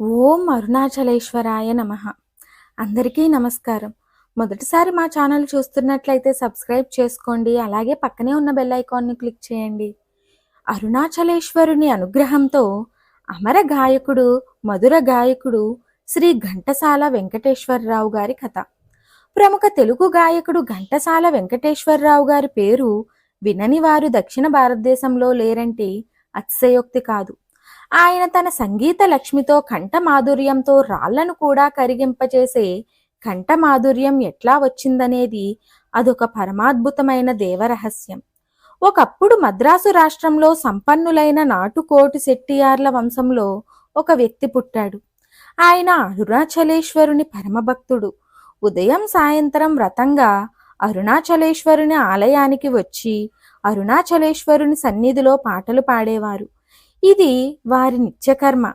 ఓం అరుణాచలేశ్వరాయ నమ. అందరికీ నమస్కారం. మొదటిసారి మా ఛానల్ చూస్తున్నట్లయితే సబ్స్క్రైబ్ చేసుకోండి అలాగే పక్కనే ఉన్న బెల్ ఐకాన్ని క్లిక్ చేయండి. అరుణాచలేశ్వరుని అనుగ్రహంతో అమర గాయకుడు మధుర గాయకుడు శ్రీ ఘంటసాల వెంకటేశ్వరరావు గారి కథ. ప్రముఖ తెలుగు గాయకుడు ఘంటసాల వెంకటేశ్వరరావు గారి పేరు వినని వారు దక్షిణ భారతదేశంలో లేరంటే అతిశయోక్తి కాదు. ఆయన తన సంగీత లక్ష్మితో కంఠ మాధుర్యంతో రాళ్ళను కూడా కరిగింపచేసే కంఠ మాధుర్యం ఎట్లా వచ్చిందనేది అదొక పరమాద్భుతమైన దేవరహస్యం. ఒకప్పుడు మద్రాసు రాష్ట్రంలో సంపన్నులైన నాటుకోటి శెట్టియార్ల వంశంలో ఒక వ్యక్తి పుట్టాడు. ఆయన అరుణాచలేశ్వరుని పరమభక్తుడు. ఉదయం సాయంత్రం వ్రతంగా అరుణాచలేశ్వరుని ఆలయానికి వచ్చి అరుణాచలేశ్వరుని సన్నిధిలో పాటలు పాడేవారు. ఇది వారి నిత్యకర్మ.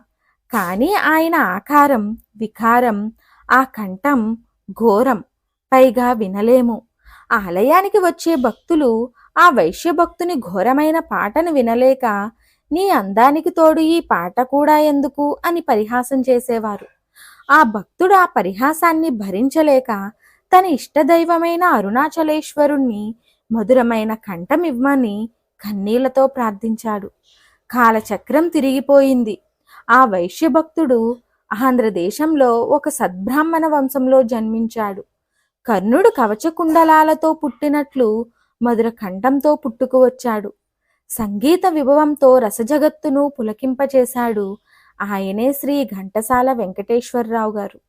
కానీ ఆయన ఆకారం వికారం ఆ కంఠం ఘోరం పైగా వినలేము. ఆలయానికి వచ్చే భక్తులు ఆ వైశ్య భక్తుని ఘోరమైన పాటను వినలేక నీ అందానికి తోడు ఈ పాట కూడా ఎందుకు? అని పరిహాసం చేసేవారు. ఆ భక్తుడు ఆ పరిహాసాన్ని భరించలేక తన ఇష్టదైవమైన అరుణాచలేశ్వరుణ్ణి మధురమైన కంఠమివ్వమని కన్నీళ్ళతో ప్రార్థించాడు. కాలచక్రం తిరిగిపోయింది. ఆ వైశ్య భక్తుడు ఆంధ్రదేశంలో ఒక సద్బ్రాహ్మణ వంశంలో జన్మించాడు. కర్ణుడు కవచకుండలాలతో పుట్టినట్లు మధుర కంఠంతో పుట్టుకు వచ్చాడు. సంగీత విభవంతో రసజగత్తును పులకింపచేశాడు ఆయనే శ్రీ ఘంటసాల వెంకటేశ్వరరావు గారు.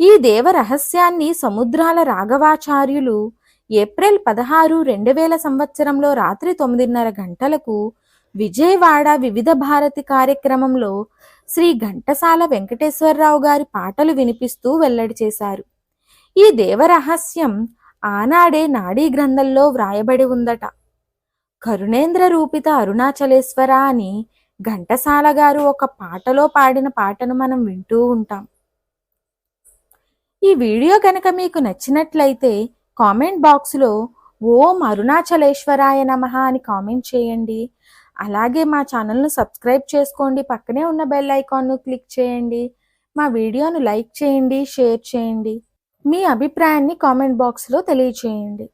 ఈ దేవ రహస్యాన్ని సముద్రాల రాఘవాచార్యులు ఏప్రిల్ పదహారు రెండు వేల సంవత్సరంలో రాత్రి తొమ్మిదిన్నర గంటలకు విజయవాడ వివిధ భారతి కార్యక్రమంలో శ్రీ ఘంటసాల వెంకటేశ్వరరావు గారి పాటలు వినిపిస్తూ వెల్లడి చేశారు. ఈ దేవరహస్యం ఆనాడే నాడీ గ్రంథంలో వ్రాయబడి ఉందట. కరుణేంద్ర రూపిత అరుణాచలేశ్వర అని ఘంటసాల గారు ఒక పాటలో పాడిన పాటను మనం వింటూ ఉంటాం. ఈ వీడియో కనుక మీకు నచ్చినట్లయితే కామెంట్ బాక్స్లో ఓం అరుణాచలేశ్వరాయ నమః అని కామెంట్ చేయండి. అలాగే మా ఛానల్ను సబ్స్క్రైబ్ చేసుకోండి. పక్కనే ఉన్న బెల్ ఐకాన్ను క్లిక్ చేయండి. మా వీడియోను లైక్ చేయండి షేర్ చేయండి. మీ అభిప్రాయాన్ని కామెంట్ బాక్స్లో తెలియచేయండి.